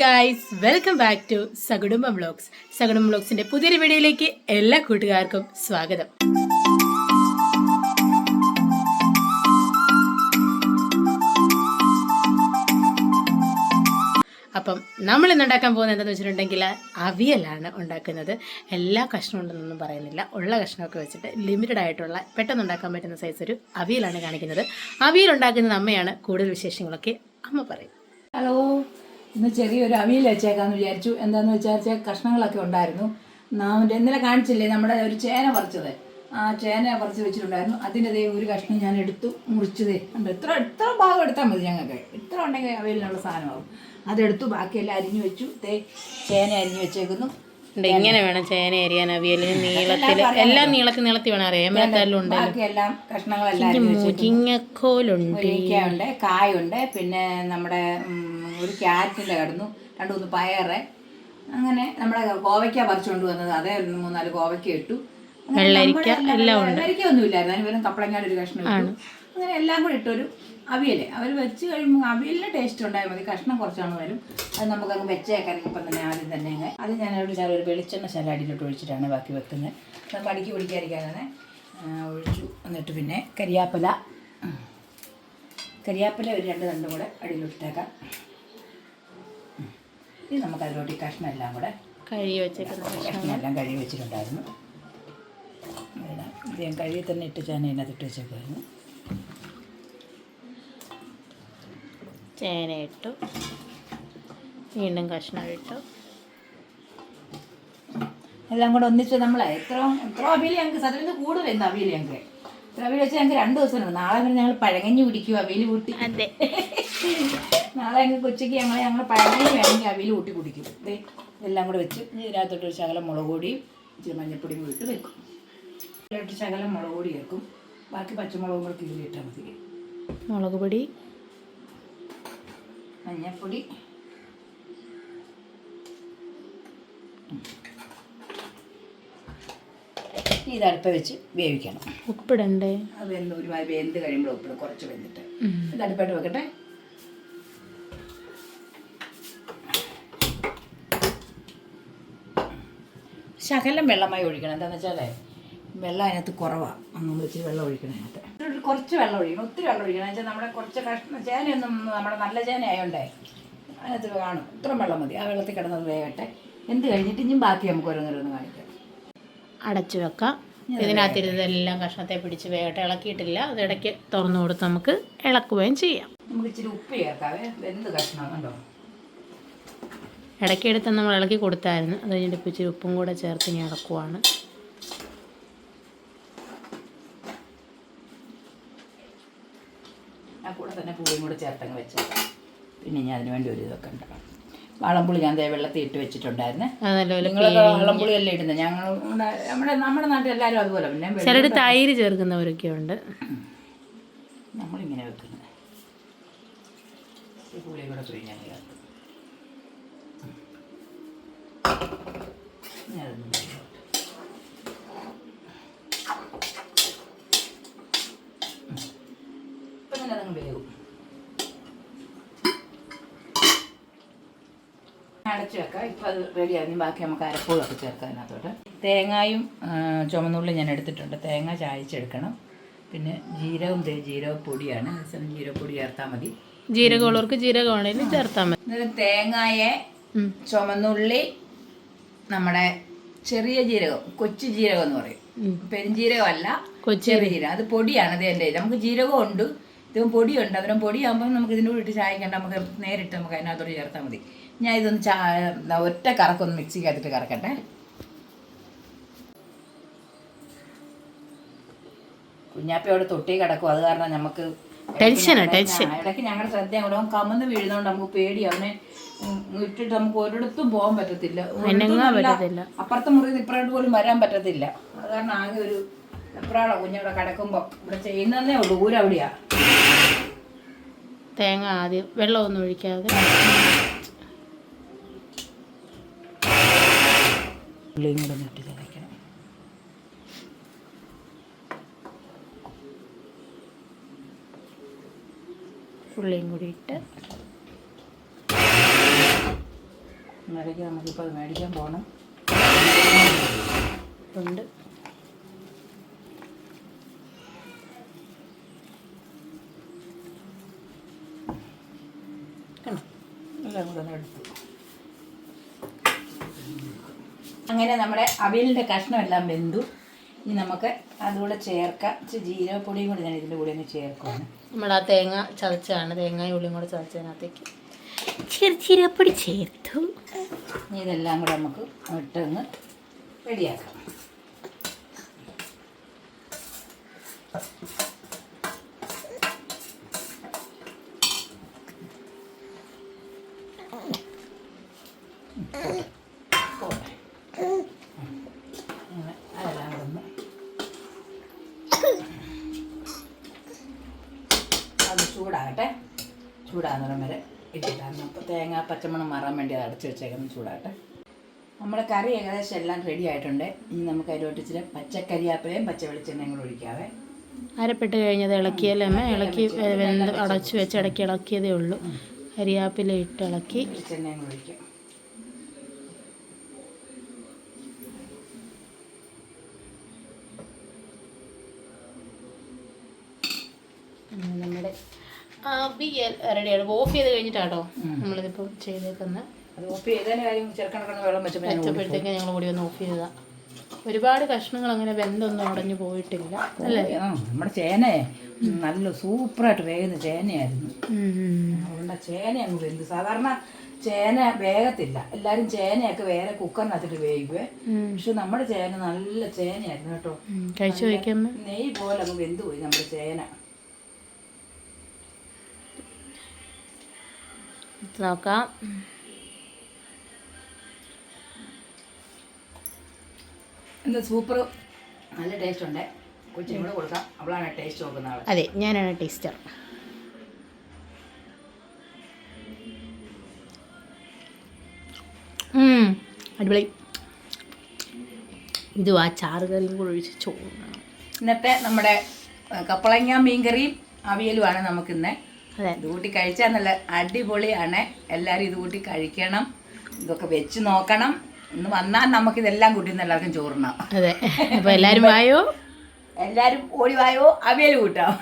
Guys welcome back to Sakudumbam vlogs Sakudumbam വ്ളോഗ്സിന്റെ പുതിയൊരു വീഡിയോയിലേക്ക് എല്ലാ കൂട്ടുകാർക്കും സ്വാഗതം. അപ്പം നമ്മൾ ഇന്ന് ഉണ്ടാക്കാൻ പോകുന്നത് എന്താണെന്ന് വെച്ചിട്ടുണ്ടെങ്കിൽ അവിയലാണ് ഉണ്ടാക്കുന്നത്. എല്ലാ കഷ്ണവും ഉണ്ടെന്നൊന്നും പറയുന്നില്ല. ഉള്ള കഷ്ണമൊക്കെ വെച്ചിട്ട് ലിമിറ്റഡ് ആയിട്ടുള്ള പെട്ടെന്ന് ഉണ്ടാക്കാൻ പറ്റുന്ന സൈസ് ഒരു അവിയലാണ് കാണിക്കുന്നത്. അവിയൽ ഉണ്ടാക്കുന്നത് അമ്മയാണ്. കൂടുതൽ വിശേഷങ്ങളൊക്കെ അമ്മ പറയും. ഹലോ ഇന്ന് ചെറിയൊരു അവിയൽ വെച്ചേക്കാന്ന് വിചാരിച്ചു. എന്താന്ന് വെച്ചാൽ കഷ്ണങ്ങളൊക്കെ ഉണ്ടായിരുന്നു. നാം ഇന്നലെ കാണിച്ചില്ലേ നമ്മുടെ ഒരു ചേന പറിച്ചത്. ആ ചേന പറിച്ച് വെച്ചിട്ടുണ്ടായിരുന്നു. അതിന്റെ ഒരു കഷ്ണം ഞാൻ എടുത്തു മുറിച്ചതേ. ഉണ്ട് ഇത്ര ഇത്ര ഭാഗം എടുത്താൽ മതി ഞങ്ങൾക്ക്. ഇത്ര ഉണ്ടെങ്കിൽ അവയിലുള്ള സാധനമാകും അതെടുത്തു ബാക്കിയെല്ലാം അരിഞ്ഞു വെച്ചു. തേ ചേന അരിഞ്ഞു വെച്ചേക്കുന്നു. എങ്ങനെ ഇങ്ങനെ വേണം ചേന അരിയാൻ അവിയലിന് നീളത്തിൽ എല്ലാം നീളത്തിൽ നീളത്തിൽ വേണം അറിയാം. എല്ലാം ബാക്കിയെല്ലാം കഷ്ണങ്ങളെല്ലാം മുരിങ്ങക്കോലുണ്ട്. കായുണ്ട് പിന്നെ നമ്മുടെ ഒരു ക്യാരറ്റിന്റെ കിടന്നു. രണ്ട് മൂന്ന് പയറ്. അങ്ങനെ നമ്മുടെ കോവയ്ക്ക പറിച്ചുകൊണ്ട് വന്നത്. അതേ മൂന്നാൽ കോവയ്ക്ക ഇട്ടു. വെള്ളരിക്ക എല്ലാം. വെള്ളരിക്ക ഒന്നുമില്ലായിരുന്നു അതിന് വെറും കപ്പളങ്ങാട് ഒരു കഷ്ണം ഇട്ടു. അങ്ങനെ എല്ലാം കൂടി ഇട്ടൊരു അവിയൽ. അവർ വെച്ച് കഴിയുമ്പോൾ അവിയലിന് ടേസ്റ്റ് ഉണ്ടായാൽ മതി. കഷ്ണം കുറച്ചാണ് വരും. അത് നമുക്ക് അങ്ങ് വെച്ചേക്കാൻ ഇപ്പം തന്നെ ആദ്യം തന്നെ അങ്ങ്. അത് ഞാൻ ഞാൻ ഒരു വെളിച്ചെണ്ണ ശലാടിയിലോട്ട് ഒഴിച്ചിട്ടാണ് ബാക്കി വെക്കുന്നത്. അത് കടിക്ക് പിടിക്കാതിരിക്കാനാണ്. ഒഴിച്ചു. എന്നിട്ട് പിന്നെ കരിയാപ്പല. കരിയാപ്പല ഒരു രണ്ട് രണ്ടും കൂടെ അടിയിലിട്ടേക്കാം ഉം. ഇനി നമുക്ക് അതിലോട്ട് ഈ കഷ്ണം എല്ലാം കൂടെ കഴുകി വെച്ചേക്കുന്ന കഷ്ണം എല്ലാം കഴുകി വെച്ചിട്ടുണ്ടായിരുന്നു. ഇതേം ഞാൻ കഴുകി തന്നെ ഇട്ട് ചേന ഇട്ട് വെച്ചേക്കായിരുന്നു ചേന ഇട്ടു. വീണ്ടും കഷ്ണം ഇട്ടു. എല്ലാം കൂടെ ഒന്നിച്ച് നമ്മളെ എത്ര എത്ര അവിയൽ ഞങ്ങൾക്ക് സത്യത്തിൽ കൂടുതലായിരുന്നു അവിയൽ ഞങ്ങൾക്ക്. ഇത്ര അവിയൽ വെച്ചാൽ ഞങ്ങൾക്ക് രണ്ട് ദിവസം നാളെ വരെ ഞങ്ങൾ പഴകഞ്ഞ് പിടിക്കും അവിയൽ കൂട്ടി. അതെ. നാളെ ഞങ്ങൾക്ക് ഉച്ചയ്ക്ക് ഞങ്ങൾ ഞങ്ങൾ പഴകഞ്ഞ് വേണമെങ്കിൽ അവിയിൽ കൂട്ടി കുടിക്കും. ദേ ഇതെല്ലാം കൂടെ വെച്ച് ഇതിനകത്തോട്ട് ഒരു ശകലം മുളക് പൊടിയും ഇച്ചിരി മഞ്ഞപ്പൊടിയും കൂടി ഇട്ട് വെക്കും. ഇതിലോട്ട് ശകലം മുളക് പൊടി ചേർക്കും. ബാക്കി പച്ചമുളകും കൂടെ ഇതിലിട്ടാൽ മതി. മുളക് പൊടി. മഞ്ഞപ്പൊടി ഈ ഇത് അടുപ്പ വെച്ച് വേവിക്കണം. ഉപ്പിടണ്ടേ? അത് വെന്ത് ഒരുമാതിരി വെന്ത് കഴിയുമ്പോൾ ഉപ്പിടും. കുറച്ച് വെന്തിട്ട്. ഇത് അടുപ്പായിട്ട് വെക്കട്ടെ? ശകലം വെള്ളമായി ഒഴിക്കണം. എന്താണെന്ന് വെച്ചാലേ വെള്ളം അതിനകത്ത് കുറവാണ് നമ്മൾ ഇച്ചിരി വെള്ളം ഒഴിക്കണം അതിനകത്ത്. കുറച്ച് വെള്ളം ഒഴിക്കണം. ഒത്തിരി വെള്ളം ഒഴിക്കണം. വെച്ചാൽ നമ്മുടെ കുറച്ച് കഷ്ണം ചേനയൊന്നും നമ്മുടെ നല്ല ചേന ആയതുകൊണ്ടേ അതിനകത്ത് കാണും. ഇത്ര വെള്ളം മതി. ആ വെള്ളത്തിൽ കിടന്നത് വേകട്ടെ എന്ത് കഴിഞ്ഞിട്ട് ഇനിയും ബാക്കി നമുക്ക് ഓരോന്നോരോന്ന് കാണിക്കാം. അടച്ചു വെക്കാം. ഇതിനകത്തിരുന്നെല്ലാം കഷ്ണത്തെ പിടിച്ച് വേകട്ടെ ഇളക്കിയിട്ടില്ല. അത് ഇടയ്ക്ക് തുറന്നു കൊടുത്ത് നമുക്ക് ഇളക്കുകയും ചെയ്യാം. നമുക്ക് ഇച്ചിരി ഉപ്പ് ചേർക്കാവേ. എന്ത് കഷ്ണം? കണ്ടോ? ഇടയ്ക്ക് എടുത്ത് നമ്മൾ ഇളക്കി കൊടുത്തായിരുന്നു. അത് കഴിഞ്ഞിട്ട് ഇപ്പോൾ ഇച്ചിരി ഉപ്പും കൂടെ ചേർത്ത് ഇനി ഇളക്കുവാണ്. കൂടെ തന്നെ പുളിയും കൂടെ ചേർത്തങ്ങ് വെച്ചേക്കാം. പിന്നെ ഞാൻ അതിന് വേണ്ടി ഒരു ഇതൊക്കെ ഉണ്ടാക്കാം വാളംപുളി ഞാൻ ദേ വെള്ളത്തിൽ ഇട്ട് വെച്ചിട്ടുണ്ടായിരുന്നേ. നിങ്ങളൊക്കെ വാളംപുളി അല്ലേ ഇടുന്നത് ഞങ്ങൾ നമ്മുടെ നമ്മുടെ നാട്ടിൽ എല്ലാവരും അതുപോലെ പിന്നെ ചിലർ തൈര് ചേർക്കുന്നവരൊക്കെ ഉണ്ട്. നമ്മളിങ്ങനെ വെക്കുന്നത്. പുളിയും കൂടെ പിഴിഞ്ഞാൽ ചേർത്ത്. അടച്ചു വെക്കാം ഇപ്പം അത് റെഡി ബാക്കി നമുക്ക് അരപ്പൂളൊക്കെ ചേർക്കാം അതിനകത്തോട്ട് തേങ്ങായും ചുമന്നുള്ളി ഞാൻ എടുത്തിട്ടുണ്ട്. തേങ്ങ ചായച്ചെടുക്കണം. പിന്നെ ജീരകം ദേ ജീരക പൊടിയാണ് അവസാനം ജീരകപ്പൊടി ചേർത്താൽ മതി. ജീരകമുള്ളവർക്ക് ജീരകമാണെങ്കിലും ചേർത്താൽ മതി. തേങ്ങയെ ചുമന്നുള്ളി നമ്മുടെ ചെറിയ ജീരകം കൊച്ചു ജീരകം എന്ന് പറയും. പെരുംജീരകമല്ല ചെറിയ ജീരകം. അത് പൊടിയാണ് അത് എന്റെ നമുക്ക് ജീരകം ഉണ്ട് ഇതും പൊടിയുണ്ട്. അതിനും പൊടിയാകുമ്പോൾ നമുക്ക് ഇതിന്റെ കൂടെ ഇട്ട് ചായക്കണ്ട നമുക്ക് നേരിട്ട് നമുക്ക് അതിനകത്തോട് ചേർത്താൽ മതി. ഞാൻ ഇതൊന്ന് ചാ ഒറ്റ കറക്കൊന്ന് മിക്സിക്കകത്തിട്ട് കറക്കട്ടെ. കുഞ്ഞാപ്പയോട് തൊട്ടി കിടക്കും. അത് കാരണം നമുക്ക് ടെൻഷൻ. ഇടയ്ക്ക് ഞങ്ങളുടെ ശ്രദ്ധ അങ്ങോട്ട് കമന്ന് വീഴുന്നതുകൊണ്ട് നമുക്ക് പേടി അവനെ ഇട്ടിട്ട് നമുക്ക് ഒരിടത്തും പോകാൻ പറ്റത്തില്ല. അപ്പുറത്തെ മുറിയിൽ ഇപ്പുറത്ത് പോലും വരാൻ പറ്റത്തില്ല. അത് കാരണം ആകെ ഒരു എപ്പോഴാണോ കുഞ്ഞവിടെ കിടക്കുമ്പോൾ ഇവിടെ ചെയ്യുന്നതേ ഉള്ളൂ ഊരവിടെയാ തേങ്ങ ആദ്യം വെള്ളമൊന്നും ഒഴിക്കാതെ. ഉള്ളിയും കൂടെ ഒന്ന് ചതയ്ക്കണം ഉള്ളിയും കൂടി ഇട്ട്. അന്നേരേക്ക് നമുക്കിപ്പോൾ അത് മേടിക്കാൻ പോകണം ഉണ്ട്. എടുത്തു. അങ്ങനെ നമ്മുടെ അവിയലിന്റെ കഷ്ണമെല്ലാം വെന്തു. ഇനി നമുക്ക് അതുകൂടെ ചേർക്കാം. ജീരകപ്പൊടിയും കൂടി ഞാൻ ഇതിന്റെ കൂടെ ഒന്ന് ചേർക്കുവാണ്. നമ്മൾ ആ തേങ്ങ ചതച്ചാണ്. തേങ്ങയും ഉള്ളിയും കൂടെ ചതച്ചതിനകത്തേക്ക് ചെറു ചീരപ്പൊടി ചേർത്തു. ഇതെല്ലാം കൂടെ നമുക്ക് ഇട്ടൊന്ന് റെഡിയാക്കാം. അത് ചൂടാകട്ടെ. ചൂടാകുന്നിടം വരെ. ഇട്ടിട്ടാണ്. അപ്പോൾ തേങ്ങ പച്ചമണം മാറാൻ വേണ്ടി അത് അടച്ചു വെച്ചേക്കുന്നത് ചൂടാട്ടെ നമ്മുടെ കറി ഏകദേശം എല്ലാം റെഡി ആയിട്ടുണ്ട്. ഇനി നമുക്ക് അതിലോട്ട് ഇച്ചിരി പച്ചക്കരിയാപ്പിലയും പച്ച വെളിച്ചെണ്ണയും കൂടെ ഒഴിക്കാവേ. അരപ്പെട്ട് കഴിഞ്ഞത് ഇളക്കിയല്ലേ അമ്മ? ഇളക്കി വെന്ത് അടച്ചു വെച്ച് ഇടയ്ക്ക് ഇളക്കിയതേ ഉള്ളൂ. കരിയാപ്പില ഇട്ട് ഇളക്കി. വെളിച്ചെണ്ണയും കൂടെ ഒഴിക്കാം അങ്ങനെ നമ്മുടെ അവിയൽ റെഡിയാണ് ഓഫ് ചെയ്ത് കഴിഞ്ഞിട്ടാട്ടോ നമ്മളിതിപ്പോൾ ചെയ്തേക്കുന്നത് വെച്ചപ്പോഴത്തേക്ക് ഞങ്ങൾ കൂടി ഒന്ന് ഓഫ് ചെയ്തതാ. ഒരുപാട് കഷ്ണങ്ങൾ അങ്ങനെ വെന്തൊന്നും ഉടഞ്ഞു പോയിട്ടില്ല. അല്ലേ? നമ്മുടെ ചേനയെ നല്ല സൂപ്പറായിട്ട് വേഗുന്ന ചേനയായിരുന്നു. അതുകൊണ്ട് ചേന അങ്ങ് വെന്ത്. സാധാരണ ചേന വേഗത്തില്ല എല്ലാരും ചേനയൊക്കെ വേറെ കുക്കറിനകത്തിട്ട് വേവിക്കുവേ. പക്ഷെ നമ്മുടെ ചേന നല്ല ചേനയായിരുന്നു കേട്ടോ. കഴിച്ചു നെയ്യ് പോലെ അങ്ങ് വെന്ത് പോയി നമ്മുടെ ചേന. ഇത് നോക്കാം. എന്താ സൂപ്പർ? നല്ല ടേസ്റ്റ് ഉണ്ട് കൊച്ചിനും കൂടെ കൊടുക്കാം. അവളാണ് ടേസ്റ്റ് നോക്കുന്ന ആൾ അതെ ഞാനാണ് ടേസ്റ്റർ. ഉം, അടിപൊളി. ഇതും ആ ചാറുകറിയും കൂടെ ഒഴിച്ച് ചോറ്. ഇന്നത്തെ നമ്മുടെ കപ്പളങ്ങ മീൻകറിയും അവിയലുമാണ് നമുക്കിന്ന്. അതെ. ഇത് കൂട്ടി കഴിച്ചാൽ നല്ല അടിപൊളിയാണ്. എല്ലാവരും ഇത് കൂട്ടി കഴിക്കണം. ഇതൊക്കെ വെച്ച് നോക്കണം. ഇന്ന് വന്നാൽ നമുക്ക് ഇതെല്ലാം കൂട്ടി എല്ലാവർക്കും ചോറിനാം അതെ. അപ്പോൾ എല്ലാവരും വായോ? എല്ലാവരും ഓടി വായോ? അവയിൽ കൂട്ടാം.